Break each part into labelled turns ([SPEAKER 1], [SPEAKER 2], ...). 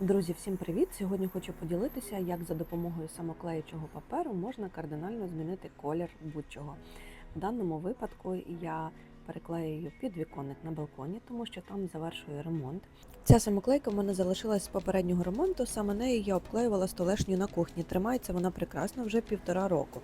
[SPEAKER 1] Друзі, всім привіт! Сьогодні хочу поділитися, як за допомогою самоклеючого паперу можна кардинально змінити колір будь-чого. В даному випадку я переклеюю підвіконник на балконі, тому що там завершую ремонт. Ця самоклейка в мене залишилась з попереднього ремонту. Саме нею я обклеювала столешню на кухні. Тримається вона прекрасно вже півтора року.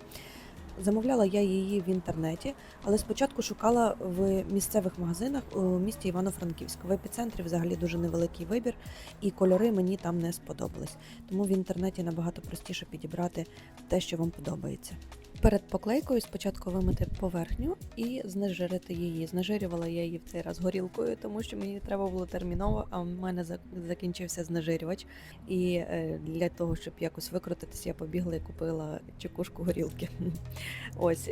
[SPEAKER 1] Замовляла я її в інтернеті, але спочатку шукала в місцевих магазинах у місті Івано-Франківськ. В епіцентрі взагалі дуже невеликий вибір, і кольори мені там не сподобались. Тому в інтернеті набагато простіше підібрати те, що вам подобається. Перед поклейкою спочатку вимити поверхню і знежирити її. Знежирювала я її в цей раз горілкою, тому що мені треба було терміново, а в мене закінчився знежирювач. І е, для того, щоб якось викрутитися, я побігла і купила чекушку горілки. Ось.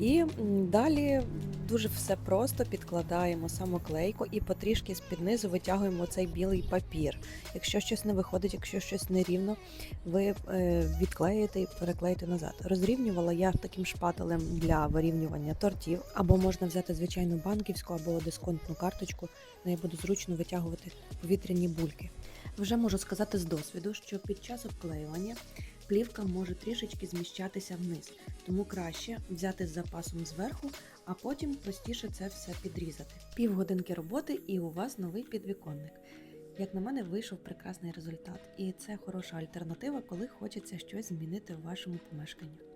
[SPEAKER 1] І далі дуже все просто підкладаємо самоклейку і потрішки з-під низу витягуємо цей білий папір. Якщо щось не виходить, якщо щось нерівно, ви е, відклеїте і переклеїте назад. Розрівнювала я таким шпателем для вирівнювання тортів, або можна взяти звичайну банківську або дисконтну карточку, нею буде зручно витягувати повітряні бульки. Вже можу сказати з досвіду, що під час обклеювання плівка може трішечки зміщатися вниз, тому краще взяти з запасом зверху, а потім простіше це все підрізати. Півгодинки роботи і у вас новий підвіконник. Як на мене, вийшов прекрасний результат, і це хороша альтернатива, коли хочеться щось змінити в вашому помешканні.